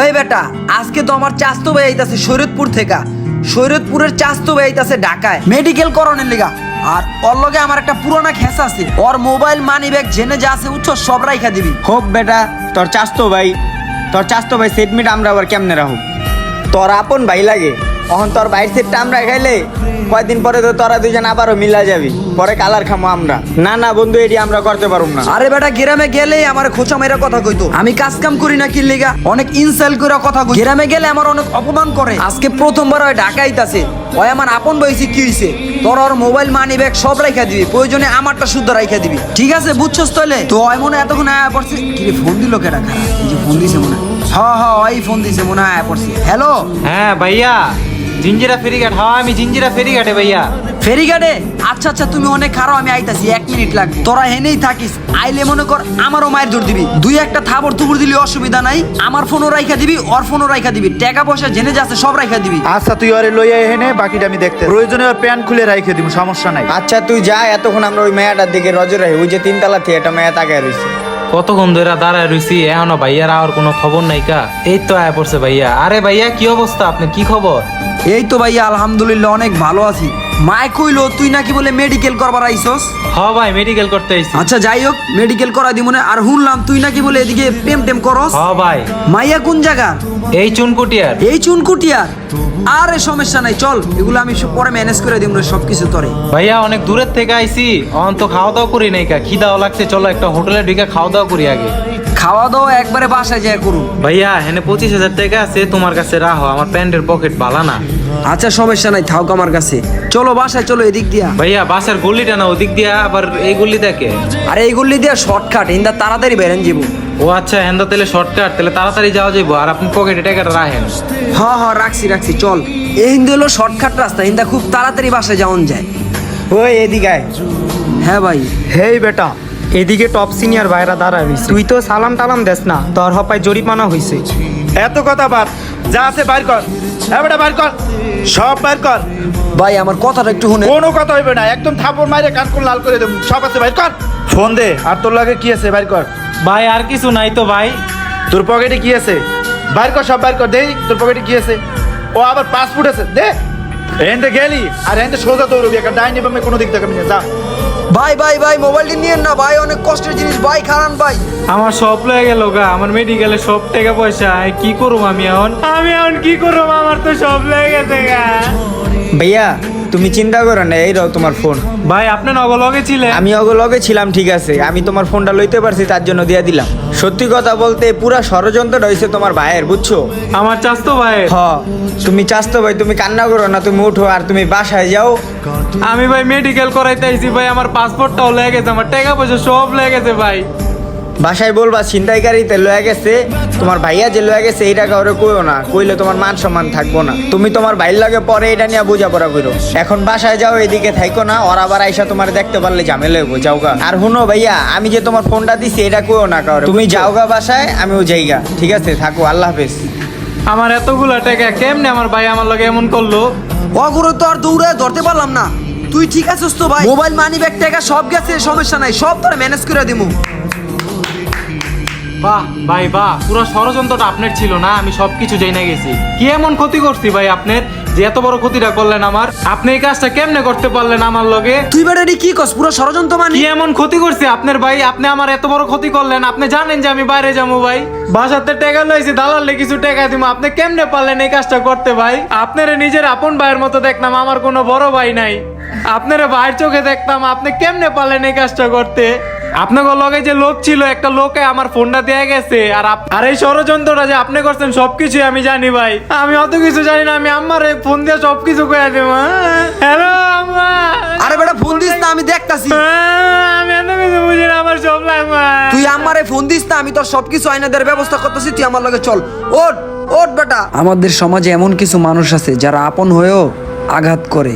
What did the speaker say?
ওই বেটা, আজকে তো আমার চাস্তো ভাই আইতাছে শরীয়তপুর থেকে। শরীয়তপুরের চাস্তো ভাই আইতাছে ঢাকায়। মেডিকেল করণের লিগা। আর ওর লগে আমার একটা পুরোনো খেস আছে। ওর মোবাইল মানি ব্যাগ জেনে যা আছে উচ্চ সব রাইখা দিবি। হোক বেটা, তোর চাস্তো ভাই, তোর চাস্তো ভাই সেটমিট আমরা আবার কেমনে রাখো তোর আপন ভাই লাগে। তখন তোর ভাইয়ের সেটটা আমরা খাইলে কয়দিন পরে তো তোরা দুজন আবারও মিলা যাবি। পরে কালার খামো আমরা। না না বন্ধু এটি আমরা করতে পারব না। আরে বেটা গ্রামে গেলে আমার খোঁচা মেরা কথা কইতো। আমি কাজ কাম করি না কি লিগা অনেক ইনসাল্ট করে কথা কই গ্রামে গেলে আমার অনেক অপমান করে। আজকে প্রথমবার ওই ঢাকা আইতাছে। ওই আমার আপন বয়সী কি হইছে? তোর ওর মোবাইল মানি ব্যাগ সব রাইখা দিবি। প্রয়োজনে আমারটা শুদ্ধ রাইখা দিবি। ঠিক আছে বুঝছস তাহলে তো ওই মনে হয় এতক্ষণ আয়া পড়ছে। কি রে ফোন দিল কেডা খারাপ এই যে ফোন দিছে মনে হয়। হ্যাঁ হ্যাঁ ওই ফোন দিছে মনে হয় আয়া পড়ছে। হ্যালো হ্যাঁ ভাইয়া। জিঞ্জিরা ফেরিঘাট হ্যাঁ আমি জিঞ্জিরা ফেরিঘাটে ভাইয়া। ফেরিঘাটে? আচ্ছা আচ্ছা তুমি অনেক খারাপ আমি আইতাছি এক মিনিট লাগবে। তোরা হেনেই থাকিস আইলে মনে কর আমারও মায়ের দৌড় দিবি। দুই একটা থাবর তুবর দিলি অসুবিধা নাই আমার ফোনও রাইখা দিবি ওর ফোনও রাইখা দিবি। টাকা পয়সা জেনে যাচ্ছে সব রাইখা দিবি। আচ্ছা তুই ওরে লইয়া এনে বাকিটা আমি দেখতে প্রয়োজনে ওর প্যান্ট খুলে রাইখে দিব সমস্যা নাই। আচ্ছা তুই যা এতক্ষণ আমরা ওই মেয়াটার দিকে রজে রাখি ওই যে তিনতলা থেকে একটা মেয়া তাকায় রয়েছে কতক্ষণ ধরে দাঁড়ায় রইছি, এখনও ভাইয়ার আর কোনো খবর নাই কা? এই তো আয় পড়ছে ভাইয়া। আরে ভাইয়া, কি অবস্থা? আপনি কি খবর? এই তো ভাইয়া, আলহামদুলিল্লাহ, অনেক ভালো আছি। মায় কইলো তুই নাকি বলে মেডিকেল করবার আইছস? হ ভাই মেডিকেল করতে আইছি। আচ্ছা যাই হোক মেডিকেল করা দিব না। আর শুনলাম তুই নাকি বলে এদিকে প্রেম টেম করস? হ ভাই। মাইয়া কোন জায়গা? এই চুনকুটিয়ার। এই চুনকুটিয়ার? আরে সমস্যা নাই চল। এগুলো আমি সব পরে ম্যানেজ করে দিব সব কিছু তোরে। ভাইয়া অনেক দূরের থেকে আইছি। অন তো খাওয়া দাওয়া করি নাই কা। খিদাও লাগছে চলো একটা হোটেলে ঢুকে খাওয়া দাওয়া করি আগে। খাওয়া দাওয়া একবারে বাসায় যায় করুন। ভাইয়া হেনে পঁচিশ হাজার টাকা আছে তোমার কাছে রাখো। আমার প্যান্টের পকেট বালা না। আচ্ছা সমস্যা নাই থাক আমার কাছে। চলো বাসায় চলো এদিক দিয়া। ভাইয়া বাসার গলিটা না ওদিক দিয়া আবার এই গলি দেখে আরে এইগুলি দিয়া শর্টকাট ইন্দা তাড়াতাড়ি বেরেন যাব ও আচ্ছা হেন্দা তেলে শর্টকাট তাহলে তাড়াতাড়ি যাওয়া যাব আর আপনি পকেটে টাকাটা রাখেন। হ্যাঁ হ্যাঁ রাখছি রাখছি চল। এই হিন্দু হলো শর্টকাট রাস্তা ইন্দা খুব তাড়াতাড়ি বাসায় যাওয়ান যায়। ওই এদিকে আয়। হ্যাঁ ভাই। হেই বেটা এদিকে টপ সিনিয়র ভাইরা দাঁড়ায় রইছে তুই তো সালাম টালাম দেস না তোর হপায় জরিমানা হইছে। এত কথা বাদ যা আছে বাইর কর। হ্যাঁ বেটা বাইর কর। সব বাইর কর। ভাই আমার কথাটা একটু শুনে কোনো কথা হইবে না একদম থাপড় মাইরে কান কোন লাল করে দেব। সব আছে বাইর কর। ফোন দে আর তোর লাগে কি আছে বাইর কর। ভাই আর কিছু নাই তো ভাই। তোর পকেটে কি আছে? বাইর কর সব বাইর কর। দেই তোর পকেটে কি আছে? ও আবার পাসপোর্ট আছে। দে। এনতে গেলি আর এনতে সোজা দৌড়বি একটা ডাইনি বামে কোনো দিক থেকে যা। ভাই ভাই ভাই মোবাইলটি নিয়েন না ভাই অনেক কষ্টের জিনিস ভাই খারান ভাই। আমার সব লয়ে গেল গা আমার মেডিকেলে সব টাকা পয়সা কি করব আমি এখন? আমি এখন কি করব আমার তো সব লয়ে গেছে গা। ভাইয়া তুমি চিন্তা করো না এই রাও তোমার ফোন ভাই আপনি নগলগে ছিলেন। আমি লগে ছিলাম ঠিক আছে। আমি তোমার ফোনটা লইতে পারছি তার জন্য দিয়া দিলাম। সত্যি কথা বলতে পুরা ষড়যন্ত্রটা হয়েছে তোমার ভাইয়ের বুঝছ? আমার চাস্তো ভাই হ তুমি চাস্তো ভাই তুমি কান্না করো না তুমি উঠো আর তুমি বাসায় যাও। আমি ভাই মেডিকেল করাইতে আইছি ভাই আমার পাসপোর্টটাও লেগে গেছে আমার টাকা পয়সা সব লেগে গেছে ভাই। বাসায় বলবা ছিনতাইকারীতে লয়ে গেছে তোমার ভাইয়া যে লয়ে গেছে এই টাকা ওরে কইও না কইলে তোমার মান সম্মান থাকব না। তুমি তোমার ভাইয়ের লাগে পরে এটা নিয়ে বোঝাপড়া করো এখন বাসায় যাও এদিকে থাইকো না ওর আবার আইসা তোমার দেখতে পারলে ঝামেলা হইবো যাওগা। আর হুনো ভাইয়া আমি যে তোমার ফোনটা দিছি এটা কইও না কারও তুমি যাওগা বাসায় আমিও যাইগা। ঠিক আছে থাকো আল্লাহ হাফেজ। আমার এতগুলা টাকা কেমনে আমার ভাই আমার লগে এমন করল? অগুরু তো আর দৌড়ে ধরতে পারলাম না। তুই ঠিক আছিস তো ভাই? মোবাইল মানি ব্যাগ টাকা সব গেছে সমস্যা নাই সব তোরা ম্যানেজ করে দিমু। বাহ ভাই বাহ পুরো ষড়যন্ত্রটা আপনার ছিল না? আমি সবকিছু জেনে গেছি। কি এমন ক্ষতি করছি ভাই আপনার? যে এত বড় ক্ষতিটা করলেন আমার। আপনি এই কাজটা কেমনে করতে পারলেন আমার লগে? তুই বেটা কি কস? পুরো ষড়যন্ত্র মানি? কি এমন ক্ষতি করছে আপনার ভাই? আপনি আমার এত বড় ক্ষতি করলেন। আপনি জানেন যে আমি বাইরে যাব ভাই। বাসাতে টাকা লইছি দালালে কিছু টাকা দিব আপনি কেমনে পারলেন এই কাজটা করতে ভাই? আপনার নিজের আপন ভাইয়ের মতো দেখতাম আমার কোনো বড় ভাই নাই। আপনার ভাইয়ের চোখে দেখতাম আপনি কেমনে পারলেন এই কাজটা করতে? আপনার লগে যে লোক ছিল একটা লোকে আমার ফোনটা দেয়া গেছে। আর আর এই ষড়যন্ত্রটা যে আপনি করছেন সবকিছু আমি জানি ভাই। আমি অত কিছু জানি না আমি আমার এই ফোন দিয়ে সবকিছু করে দেবো হ্যালো আম্মা। আরে বেটা ফোন দিস না আমি দেখতাছি। আমি এত কিছু বুঝি না আমার সব লাগবে। তুই আমারে ফোন দিস না আমি তোর সবকিছু আইনাদের ব্যবস্থা করতেছি তুই আমার লগে চল। ওট ওট বেটা। আমাদের সমাজে এমন কিছু মানুষ আছে যারা আপন হয়েও আঘাত করে।